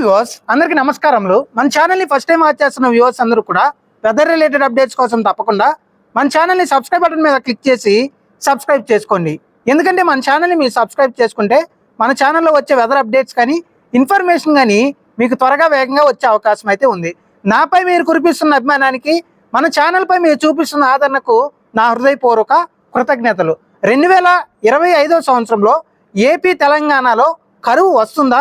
Viewers అందరికీ నమస్కారములు. మన ఛానల్ని ఫస్ట్ టైం వాచ్ చేస్తున్న వ్యూవర్స్ అందరూ కూడా వెదర్ రిలేటెడ్ అప్డేట్స్ కోసం తప్పకుండా మన ఛానల్ని సబ్స్క్రైబ్ బటన్ మీద క్లిక్ చేసి సబ్స్క్రైబ్ చేసుకోండి. ఎందుకంటే మన ఛానల్ని మీరు సబ్స్క్రైబ్ చేసుకుంటే మన ఛానల్లో వచ్చే వెదర్ అప్డేట్స్ కానీ ఇన్ఫర్మేషన్ కానీ మీకు త్వరగా వేగంగా వచ్చే అవకాశం అయితే ఉంది. నాపై మీరు కురిపిస్తున్న అభిమానానికి మన ఛానల్పై మీరు చూపిస్తున్న ఆదరణకు నా హృదయపూర్వక కృతజ్ఞతలు. రెండు వేల ఇరవై ఐదో సంవత్సరంలో ఏపీ తెలంగాణలో కరువు వస్తుందా?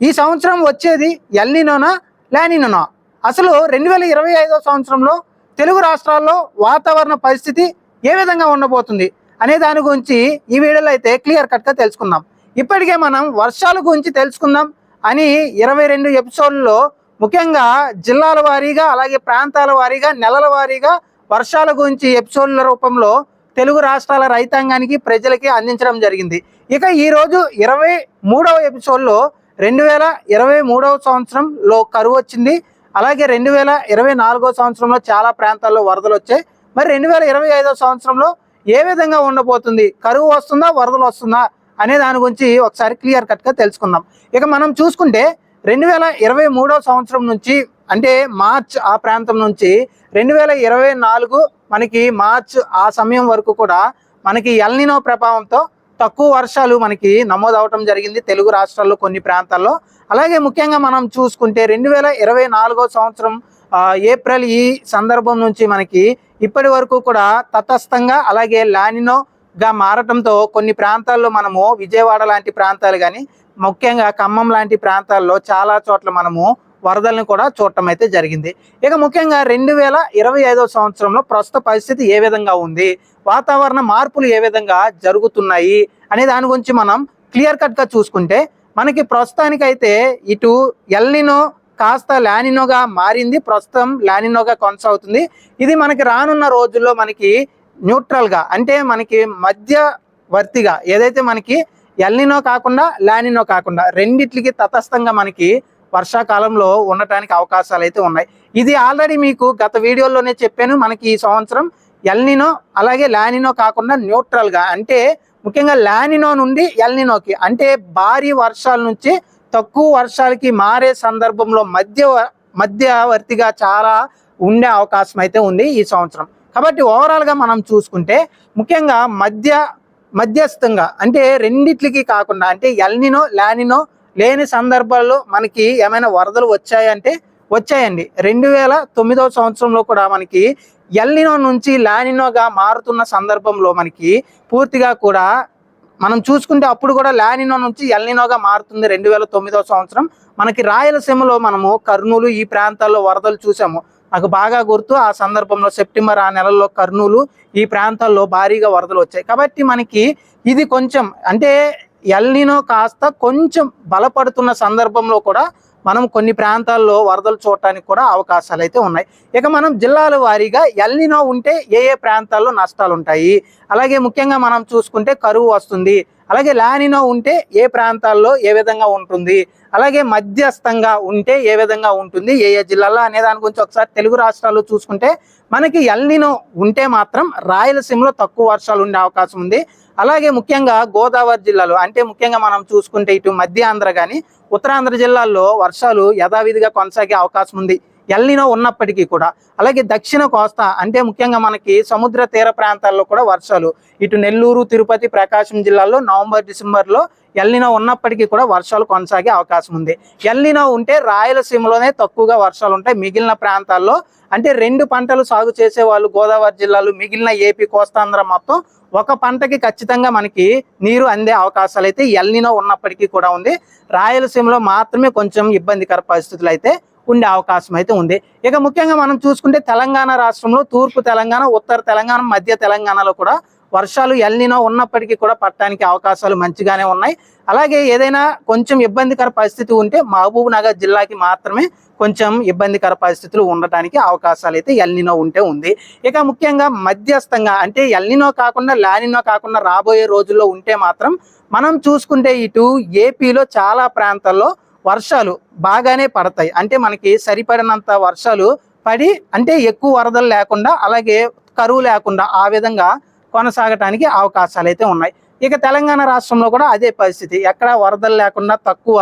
ఈ సంవత్సరం వచ్చేది ఎల్నినోనా లానినోనా అసలు రెండు వేల ఇరవై ఐదో సంవత్సరంలో తెలుగు రాష్ట్రాల్లో వాతావరణ పరిస్థితి ఏ విధంగా ఉండబోతుంది అనే దాని గురించి ఈ వీడియోలో అయితే క్లియర్ కట్గా తెలుసుకుందాం. ఇప్పటికే మనం వర్షాల గురించి తెలుసుకుందాం అని ఇరవై రెండు ఎపిసోడ్లో ముఖ్యంగా జిల్లాల వారీగా అలాగే ప్రాంతాల వారీగా నెలల వారీగా వర్షాల గురించి ఎపిసోడ్ల రూపంలో తెలుగు రాష్ట్రాల రైతాంగానికి ప్రజలకి అందించడం జరిగింది. ఇక ఈరోజు ఇరవై మూడవ ఎపిసోడ్లో రెండు వేల ఇరవై మూడవ సంవత్సరంలో కరువు వచ్చింది. అలాగే రెండు వేల ఇరవై నాలుగో సంవత్సరంలో చాలా ప్రాంతాల్లో వరదలు వచ్చాయి. మరి రెండు వేల ఇరవై ఐదో సంవత్సరంలో ఏ విధంగా ఉండబోతుంది? కరువు వస్తుందా? వరదలు వస్తుందా? అనే దాని గురించి ఒకసారి క్లియర్ కట్గా తెలుసుకుందాం. ఇక మనం చూసుకుంటే రెండు వేల ఇరవై మూడో సంవత్సరం నుంచి అంటే మార్చ్ ఆ ప్రాంతం నుంచి రెండు వేల ఇరవై నాలుగు మనకి మార్చ్ ఆ సమయం వరకు కూడా మనకి ఎల్నినో ప్రభావంతో తక్కువ వర్షాలు మనకి నమోదవటం జరిగింది తెలుగు రాష్ట్రాల్లో కొన్ని ప్రాంతాల్లో. అలాగే ముఖ్యంగా మనం చూసుకుంటే రెండు వేల ఇరవై నాలుగో సంవత్సరం ఏప్రిల్ ఈ సందర్భం నుంచి మనకి ఇప్పటి వరకు కూడా తటస్థంగా అలాగే లానినోగా మారటంతో కొన్ని ప్రాంతాల్లో మనము విజయవాడ లాంటి ప్రాంతాలు కానీ ముఖ్యంగా ఖమ్మం లాంటి ప్రాంతాల్లో చాలా చోట్ల మనము వరదలను కూడా చూడటం అయితే జరిగింది. ఇక ముఖ్యంగా రెండు వేల ఇరవై ఐదో సంవత్సరంలో ప్రస్తుత పరిస్థితి ఏ విధంగా ఉంది? వాతావరణ మార్పులు ఏ విధంగా జరుగుతున్నాయి? అనే దాని గురించి మనం క్లియర్ కట్గా చూసుకుంటే మనకి ప్రస్తుతానికైతే ఇటు ఎల్నినో కాస్త లానినోగా మారింది. ప్రస్తుతం లానినోగా కొనసాగుతుంది. ఇది మనకి రానున్న రోజుల్లో మనకి న్యూట్రల్గా అంటే మనకి మధ్యవర్తిగా ఏదైతే మనకి ఎల్నినో కాకుండా లానినో కాకుండా రెండిట్లకి తటస్థంగా మనకి వర్షాకాలంలో ఉండటానికి అవకాశాలు అయితే ఉన్నాయి. ఇది ఆల్రెడీ మీకు గత వీడియోలోనే చెప్పాను. మనకి ఈ సంవత్సరం ఎల్నినో అలాగే లానినో కాకుండా న్యూట్రల్గా అంటే ముఖ్యంగా లానినో నుండి ఎల్నినోకి అంటే భారీ వర్షాల నుంచి తక్కువ వర్షాలకి మారే సందర్భంలో మధ్య మధ్యవర్తిగా చాలా ఉండే అవకాశం అయితే ఉంది ఈ సంవత్సరం. కాబట్టి ఓవరాల్గా మనం చూసుకుంటే ముఖ్యంగా మధ్య మధ్యస్థంగా అంటే రెండిట్లకి కాకుండా అంటే ఎల్నినో లానినో లేని సందర్భాల్లో మనకి ఏమైనా వరదలు వచ్చాయంటే వచ్చాయండి. రెండు వేల తొమ్మిదవ సంవత్సరంలో కూడా మనకి ఎల్లినో నుంచి లానినోగా మారుతున్న సందర్భంలో మనకి పూర్తిగా కూడా మనం చూసుకుంటే అప్పుడు కూడా లానినో నుంచి ఎల్నినోగా మారుతుంది రెండు వేల తొమ్మిదవ సంవత్సరం. మనకి రాయలసీమలో మనము కర్నూలు ఈ ప్రాంతాల్లో వరదలు చూసాము. నాకు బాగా గుర్తు ఆ సందర్భంలో సెప్టెంబర్ ఆ నెలల్లో కర్నూలు ఈ ప్రాంతాల్లో భారీగా వరదలు వచ్చాయి. కాబట్టి మనకి ఇది కొంచెం అంటే ఎల్నినో కాస్త కొంచెం బలపడుతున్న సందర్భంలో కూడా మనం కొన్ని ప్రాంతాల్లో వరదలు చూడటానికి కూడా అవకాశాలు అయితే ఉన్నాయి. ఇక మనం జిల్లాల వారీగా ఎల్నినో ఉంటే ఏ ఏ ప్రాంతాల్లో నష్టాలు ఉంటాయి అలాగే ముఖ్యంగా మనం చూసుకుంటే కరువు వస్తుంది. అలాగే లానినో ఉంటే ఏ ప్రాంతాల్లో ఏ విధంగా ఉంటుంది? అలాగే మధ్యస్థంగా ఉంటే ఏ విధంగా ఉంటుంది? ఏ ఏ జిల్లాల్లో అనే దాని గురించి ఒకసారి తెలుగు రాష్ట్రాల్లో చూసుకుంటే మనకి ఎల్నినో ఉంటే మాత్రం రాయలసీమలో తక్కువ వర్షాలు ఉండే అవకాశం ఉంది. అలాగే ముఖ్యంగా గోదావరి జిల్లాలో అంటే ముఖ్యంగా మనం చూసుకుంటే ఇటు మధ్య ఆంధ్ర కానీ ఉత్తరాంధ్ర జిల్లాల్లో వర్షాలు యథావిధిగా కొనసాగే అవకాశం ఉంది. ఎల్నినో ఉన్నప్పటికీ కూడా అలాగే దక్షిణ కోస్తా అంటే ముఖ్యంగా మనకి సముద్ర తీర ప్రాంతాల్లో కూడా వర్షాలు. ఇటు నెల్లూరు తిరుపతి ప్రకాశం జిల్లాల్లో నవంబర్ డిసెంబర్లో ఎల్నినో ఉన్నప్పటికీ కూడా వర్షాలు కొనసాగే అవకాశం ఉంది. ఎల్నినో ఉంటే రాయలసీమలోనే తక్కువగా వర్షాలు ఉంటాయి. మిగిలిన ప్రాంతాల్లో అంటే రెండు పంటలు సాగు చేసే వాళ్ళు గోదావరి జిల్లాలు మిగిలిన ఏపీ కోస్తాంధ్ర మొత్తం ఒక పంటకి ఖచ్చితంగా మనకి నీరు అందే అవకాశాలు అయితే ఎల్నినో ఉన్నప్పటికీ కూడా ఉంది. రాయలసీమలో మాత్రమే కొంచెం ఇబ్బందికర పరిస్థితులు అయితే ఉండే అవకాశం అయితే ఉంది. ఇక ముఖ్యంగా మనం చూసుకుంటే తెలంగాణ రాష్ట్రంలో తూర్పు తెలంగాణ ఉత్తర తెలంగాణ మధ్య తెలంగాణలో కూడా వర్షాలు ఎల్నినో ఉన్నప్పటికీ కూడా పట్టడానికి అవకాశాలు మంచిగానే ఉన్నాయి. అలాగే ఏదైనా కొంచెం ఇబ్బందికర పరిస్థితి ఉంటే మహబూబ్ నగర్ జిల్లాకి మాత్రమే కొంచెం ఇబ్బందికర పరిస్థితులు ఉండటానికి అవకాశాలు అయితే ఎల్నినో ఉంటే ఉంది. ఇక ముఖ్యంగా మధ్యస్థంగా అంటే ఎల్నినో కాకుండా లానినో కాకుండా రాబోయే రోజుల్లో ఉంటే మాత్రం మనం చూసుకుంటే ఇటు ఏపీలో చాలా ప్రాంతాల్లో వర్షాలు బాగానే పడతాయి. అంటే మనకి సరిపడినంత వర్షాలు పడి అంటే ఎక్కువ వరదలు లేకుండా అలాగే కరువు లేకుండా ఆ విధంగా కొనసాగటానికి అవకాశాలు అయితే ఉన్నాయి. ఇక తెలంగాణ రాష్ట్రంలో కూడా అదే పరిస్థితి. ఎక్కడ వరదలు లేకుండా తక్కువ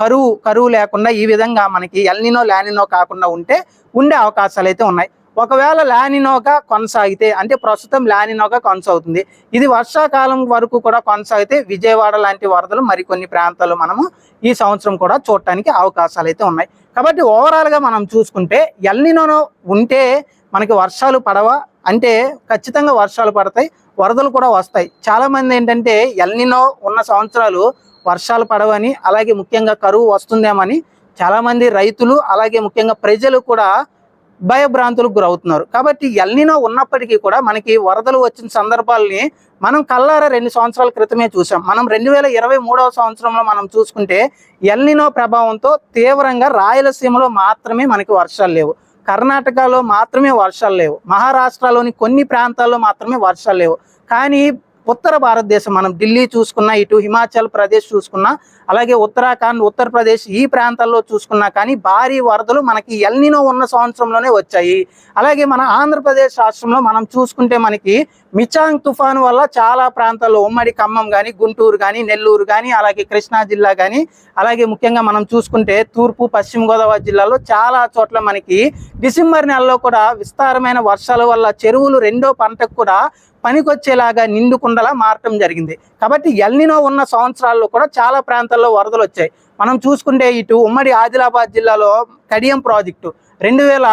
కరువు కరువు లేకుండా ఈ విధంగా మనకి ఎల్నినో లానినో కాకుండా ఉంటే ఉండే అవకాశాలు అయితే ఉన్నాయి. ఒకవేళ లానినోగా కొనసాగితే అంటే ప్రస్తుతం లానినోగా కొనసాగుతుంది. ఇది వర్షాకాలం వరకు కూడా కొనసాగితే విజయవాడ లాంటి వరదలు మరికొన్ని ప్రాంతాలు మనము ఈ సంవత్సరం కూడా చూడటానికి అవకాశాలు అయితే ఉన్నాయి. కాబట్టి ఓవరాల్గా మనం చూసుకుంటే ఎల్నినో ఉంటే మనకి వర్షాలు పడవా? అంటే ఖచ్చితంగా వర్షాలు పడతాయి వరదలు కూడా వస్తాయి. చాలామంది ఏంటంటే ఎల్నినో ఉన్న సంవత్సరాలు వర్షాలు పడవని అలాగే ముఖ్యంగా కరువు వస్తుందేమని చాలామంది రైతులు అలాగే ముఖ్యంగా ప్రజలు కూడా భయభ్రాంతులకు గురవుతున్నారు. కాబట్టి ఎల్నినో ఉన్నప్పటికీ కూడా మనకి వరదలు వచ్చిన సందర్భాలని మనం కల్లారా రెండు సంవత్సరాల క్రితమే చూసాం మనం రెండు వేల ఇరవై మూడవ సంవత్సరంలో మనం చూసుకుంటే ఎల్నినో ప్రభావంతో తీవ్రంగా రాయలసీమలో మాత్రమే మనకి వర్షాలు లేవు. కర్ణాటకలో మాత్రమే వర్షాలు లేవు. మహారాష్ట్రలోని కొన్ని ప్రాంతాల్లో మాత్రమే వర్షాలు లేవు. కానీ ఉత్తర భారతదేశం మనం ఢిల్లీ చూసుకున్నా ఇటు హిమాచల్ ప్రదేశ్ చూసుకున్నా అలాగే ఉత్తరాఖండ్ ఉత్తరప్రదేశ్ ఈ ప్రాంతాల్లో చూసుకున్నా కానీ భారీ వరదలు మనకి ఎల్నినో ఉన్న సంవత్సరంలోనే వచ్చాయి. అలాగే మన ఆంధ్రప్రదేశ్ రాష్ట్రంలో మనం చూసుకుంటే మనకి మిచాంగ్ తుఫాను వల్ల చాలా ప్రాంతాల్లో ఉమ్మడి ఖమ్మం కానీ గుంటూరు కానీ నెల్లూరు కానీ అలాగే కృష్ణా జిల్లా కానీ అలాగే ముఖ్యంగా మనం చూసుకుంటే తూర్పు పశ్చిమ గోదావరి జిల్లాలో చాలా చోట్ల మనకి డిసెంబర్ నెలలో కూడా విస్తారమైన వర్షాల వల్ల చెరువులు రెండో పంటకు కూడా పనికొచ్చేలాగా నిండుకుండలా మారటం జరిగింది. కాబట్టి ఎల్నినో ఉన్న సంవత్సరాల్లో కూడా చాలా ప్రాంతాల్లో వరదలు వచ్చాయి. మనం చూసుకుంటే ఇటు ఉమ్మడి ఆదిలాబాద్ జిల్లాలో కడియం ప్రాజెక్టు రెండు వేల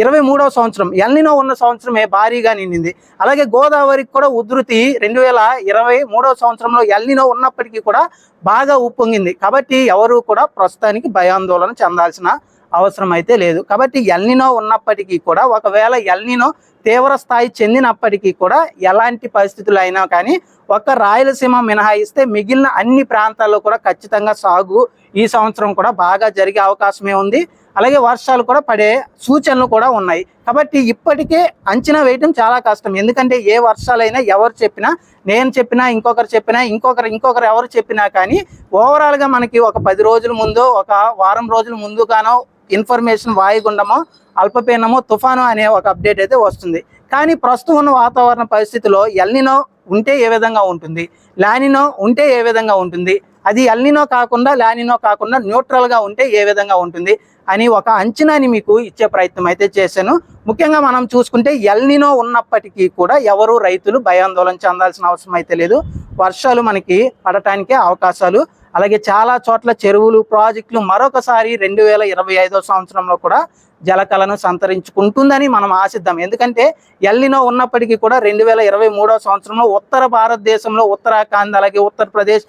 ఇరవై మూడవ సంవత్సరం ఎల్నినో ఉన్న సంవత్సరమే భారీగా నిండింది. అలాగే గోదావరికి కూడా ఉధృతి రెండు వేల ఇరవై మూడవ సంవత్సరంలో ఎల్నినో ఉన్నప్పటికీ కూడా బాగా ఉప్పొంగింది. కాబట్టి ఎవరు కూడా ప్రస్తుతానికి భయాందోళన చెందాల్సిన అవసరం అయితే లేదు. కాబట్టి ఎల్నినో ఉన్నప్పటికీ కూడా ఒకవేళ ఎల్నినో తీవ్ర స్థాయి చెందినప్పటికీ కూడా ఎలాంటి పరిస్థితులు అయినా కానీ ఒక్క రాయలసీమ మినహాయిస్తే మిగిలిన అన్ని ప్రాంతాల్లో కూడా ఖచ్చితంగా సాగు ఈ సంవత్సరం కూడా బాగా జరిగే అవకాశమే ఉంది. అలాగే వర్షాలు కూడా పడే సూచనలు కూడా ఉన్నాయి. కాబట్టి ఇప్పటికే అంచనా వేయటం చాలా కష్టం. ఎందుకంటే ఏ వర్షాలైనా ఎవరు చెప్పినా నేను చెప్పినా ఇంకొకరు చెప్పినా ఇంకొకరు ఇంకొకరు ఎవరు చెప్పినా కానీ ఓవరాల్గా మనకి ఒక పది రోజుల ముందు ఒక వారం రోజుల ముందుగానో ఇన్ఫర్మేషన్ వాయుగుండమో అల్పపీనమో తుఫాను అనే ఒక అప్డేట్ అయితే వస్తుంది. కానీ ప్రస్తుతం ఉన్న వాతావరణ పరిస్థితిలో ఎల్నినో ఉంటే ఏ విధంగా ఉంటుంది? లానినో ఉంటే ఏ విధంగా ఉంటుంది? అది ఎల్నినో కాకుండా లానినో కాకుండా న్యూట్రల్గా ఉంటే ఏ విధంగా ఉంటుంది అని ఒక అంచనాని మీకు ఇచ్చే ప్రయత్నం అయితే చేశాను. ముఖ్యంగా మనం చూసుకుంటే ఎల్నినో ఉన్నప్పటికీ కూడా ఎవరు రైతులు భయాందోళన చెందాల్సిన అవసరం అయితే లేదు. వర్షాలు మనకి పడటానికే అవకాశాలు. అలాగే చాలా చోట్ల చెరువులు ప్రాజెక్టులు మరొకసారి రెండు వేల ఇరవై ఐదో సంవత్సరంలో కూడా జలకళను సంతరించుకుంటుందని మనం ఆశిద్దాం. ఎందుకంటే ఎల్లినో ఉన్నప్పటికీ కూడా రెండు వేల ఇరవై మూడో సంవత్సరంలో ఉత్తర భారతదేశంలో ఉత్తరాఖండ్ అలాగే ఉత్తరప్రదేశ్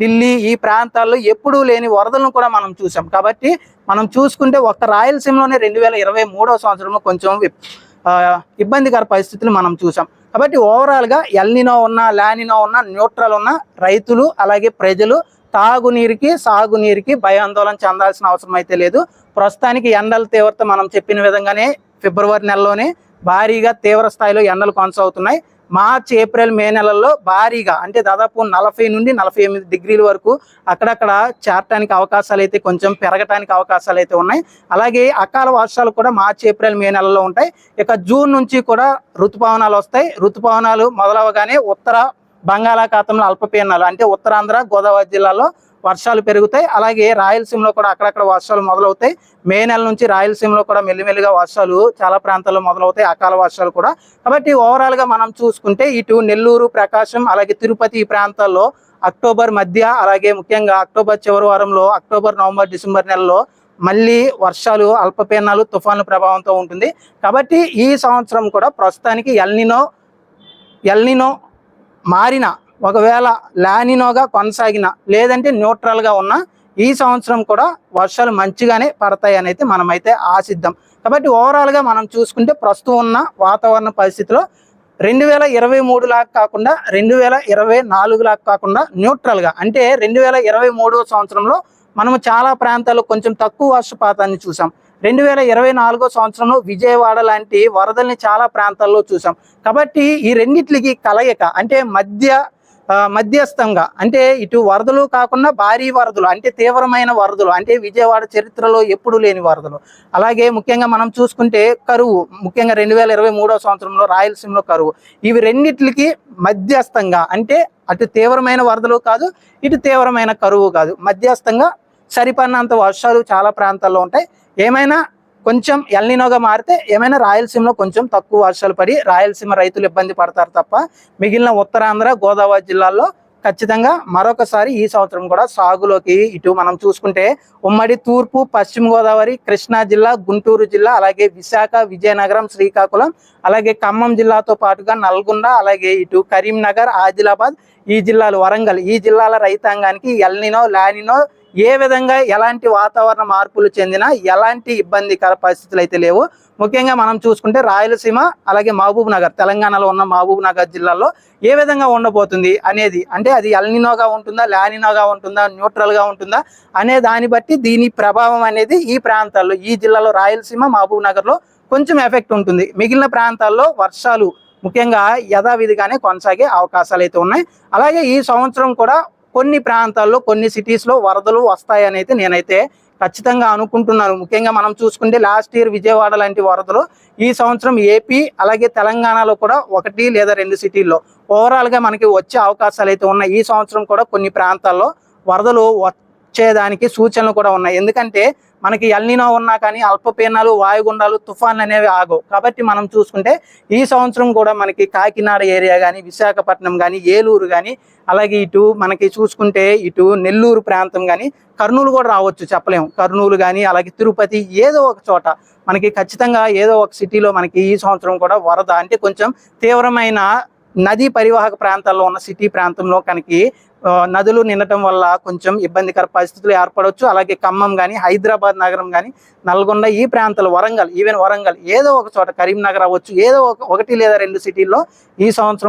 ఢిల్లీ ఈ ప్రాంతాల్లో ఎప్పుడూ లేని వరదలను కూడా మనం చూసాం కాబట్టి మనం చూసుకుంటే ఒక్క రాయలసీమలోనే రెండు వేల ఇరవై మూడో సంవత్సరంలో కొంచెం ఇబ్బందికర పరిస్థితులు మనం చూసాం కాబట్టి ఓవరాల్గా ఎల్నినో ఉన్న లానినో ఉన్న న్యూట్రల్ ఉన్న రైతులు అలాగే ప్రజలు తాగునీరుకి సాగునీరుకి భయాందోళన చెందాల్సిన అవసరం అయితే లేదు. ప్రస్తుతానికి ఎండల తీవ్రత మనం చెప్పిన విధంగానే ఫిబ్రవరి నెలలోనే భారీగా తీవ్ర స్థాయిలో ఎండలు కొనసాగుతున్నాయి. మార్చ్ ఏప్రిల్ మే నెలల్లో భారీగా అంటే దాదాపు నలభై నుండి నలభై ఎనిమిది డిగ్రీల వరకు అక్కడక్కడ చేరటానికి అవకాశాలు అయితే కొంచెం పెరగటానికి అవకాశాలు అయితే ఉన్నాయి. అలాగే అకాల వర్షాలు కూడా మార్చ్ ఏప్రిల్ మే నెలలో ఉంటాయి. ఇక జూన్ నుంచి కూడా ఋతుపవనాలు వస్తాయి. ఋతుపవనాలు మొదలవగానే ఉత్తర బంగాళాఖాతంలో అల్పపీడనాలు అంటే ఉత్తరాంధ్ర గోదావరి జిల్లాలో వర్షాలు పెరుగుతాయి. అలాగే రాయలసీమలో కూడా అక్కడక్కడ వర్షాలు మొదలవుతాయి. మే నెల నుంచి రాయలసీమలో కూడా మెల్లిమెల్లిగా వర్షాలు చాలా ప్రాంతాల్లో మొదలవుతాయి అకాల వర్షాలు కూడా. కాబట్టి ఓవరాల్గా మనం చూసుకుంటే ఇటు నెల్లూరు ప్రకాశం అలాగే తిరుపతి ఈ ప్రాంతాల్లో అక్టోబర్ మధ్య అలాగే ముఖ్యంగా అక్టోబర్ చివరి వారంలో అక్టోబర్ నవంబర్ డిసెంబర్ నెలలో మళ్ళీ వర్షాలు అల్పపీడనాలు తుఫాన్ల ప్రభావంతో ఉంటుంది. కాబట్టి ఈ సంవత్సరం కూడా ప్రస్తుతానికి ఎల్నినో ఎల్నినో మారిన ఒకవేళ లానినోగా కొనసాగిన లేదంటే న్యూట్రల్గా ఉన్న ఈ సంవత్సరం కూడా వర్షాలు మంచిగానే పడతాయి అని అయితే మనమైతే ఆశిద్దాం. కాబట్టి ఓవరాల్గా మనం చూసుకుంటే ప్రస్తుతం ఉన్న వాతావరణ పరిస్థితిలో రెండు వేల ఇరవై మూడు లాగా కాకుండా రెండు వేల ఇరవై నాలుగు లాగా కాకుండా న్యూట్రల్గా అంటే రెండు వేల ఇరవై మూడో సంవత్సరంలో మనము చాలా ప్రాంతాల్లో కొంచెం తక్కువ వర్షపాతాన్ని చూసాం. రెండు వేల ఇరవై నాలుగో సంవత్సరంలో విజయవాడ లాంటి వరదల్ని చాలా ప్రాంతాల్లో చూసాం. కాబట్టి ఈ రెండిట్లకి కలయిక అంటే మధ్య మధ్యస్థంగా అంటే ఇటు వరదలు కాకుండా భారీ వరదలు అంటే తీవ్రమైన వరదలు అంటే విజయవాడ చరిత్రలో ఎప్పుడు లేని వరదలు. అలాగే ముఖ్యంగా మనం చూసుకుంటే కరువు ముఖ్యంగా రెండు వేల ఇరవై మూడో సంవత్సరంలో రాయలసీమలో కరువు. ఇవి రెండిట్లకి మధ్యస్థంగా అంటే అటు తీవ్రమైన వరదలు కాదు ఇటు తీవ్రమైన కరువు కాదు. మధ్యస్థంగా సరిపడినంత వర్షాలు చాలా ప్రాంతాల్లో ఉంటాయి. ఏమైనా కొంచెం ఎల్నినోగా మారితే ఏమైనా రాయలసీమలో కొంచెం తక్కువ వర్షాలు పడి రాయలసీమ రైతులు ఇబ్బంది పడతారు తప్ప మిగిలిన ఉత్తరాంధ్ర గోదావరి జిల్లాల్లో ఖచ్చితంగా మరొకసారి ఈ సంవత్సరం కూడా సాగులోకి ఇటు మనం చూసుకుంటే ఉమ్మడి తూర్పు పశ్చిమ గోదావరి కృష్ణా జిల్లా గుంటూరు జిల్లా అలాగే విశాఖ విజయనగరం శ్రీకాకుళం అలాగే ఖమ్మం జిల్లాతో పాటుగా నల్గొండ అలాగే ఇటు కరీంనగర్ ఆదిలాబాద్ ఈ జిల్లాలు వరంగల్ ఈ జిల్లాల రైతాంగానికి ఎల్నినో లానినో ఏ విధంగా ఎలాంటి వాతావరణ మార్పులు చెందినా ఎలాంటి ఇబ్బందికర పరిస్థితులు అయితే లేవు. ముఖ్యంగా మనం చూసుకుంటే రాయలసీమ అలాగే మహబూబ్ నగర్ తెలంగాణలో ఉన్న మహబూబ్ నగర్ జిల్లాలో ఏ విధంగా ఉండబోతుంది అనేది అంటే అది ఎల్నినోగా ఉంటుందా లానినోగా ఉంటుందా న్యూట్రల్గా ఉంటుందా అనే దాన్ని బట్టి దీని ప్రభావం అనేది ఈ ప్రాంతాల్లో ఈ జిల్లాలో రాయలసీమ మహబూబ్ నగర్లో కొంచెం ఎఫెక్ట్ ఉంటుంది. మిగిలిన ప్రాంతాల్లో వర్షాలు ముఖ్యంగా యథావిధిగానే కొనసాగే అవకాశాలు అయితే ఉన్నాయి. అలాగే ఈ సంవత్సరం కూడా కొన్ని ప్రాంతాల్లో కొన్ని సిటీస్లో వరదలు వస్తాయని అయితే నేనైతే ఖచ్చితంగా అనుకుంటున్నాను. ముఖ్యంగా మనం చూసుకుంటే లాస్ట్ ఇయర్ విజయవాడ లాంటి వరదలు ఈ సంవత్సరం ఏపీ అలాగే తెలంగాణలో కూడా ఒకటి లేదా రెండు సిటీల్లో ఓవరాల్గా మనకి వచ్చే అవకాశాలు అయితే ఉన్నాయి. ఈ సంవత్సరం కూడా కొన్ని ప్రాంతాల్లో వరదలు వచ్చేదానికి సూచనలు కూడా ఉన్నాయి. ఎందుకంటే మనకి ఎల్నినో ఉన్నా కానీ అల్పపీనాలు వాయుగుండాలు తుఫాన్లు అనేవి ఆగవు. కాబట్టి మనం చూసుకుంటే ఈ సంవత్సరం కూడా మనకి కాకినాడ ఏరియా కానీ విశాఖపట్నం కానీ ఏలూరు కానీ అలాగే ఇటు మనకి చూసుకుంటే ఇటు నెల్లూరు ప్రాంతం కానీ కర్నూలు కూడా రావచ్చు చెప్పలేము కర్నూలు కానీ అలాగే తిరుపతి ఏదో ఒక చోట మనకి ఖచ్చితంగా ఏదో ఒక సిటీలో మనకి ఈ సంవత్సరం కూడా వరద అంటే కొంచెం తీవ్రమైన నదీ పరివాహక ప్రాంతాల్లో ఉన్న సిటీ ప్రాంతంలో కనుక నదులు నిండటం వల్ల కొంచెం ఇబ్బందికర పరిస్థితులు ఏర్పడవచ్చు. అలాగే ఖమ్మం కానీ హైదరాబాద్ నగరం కానీ నల్గొండ ఈ ప్రాంతాలు వరంగల్ ఈవెన్ వరంగల్ ఏదో ఒక చోట కరీంనగర్ అవ్వచ్చు ఏదో ఒక ఒకటి లేదా రెండు సిటీల్లో ఈ సంవత్సరం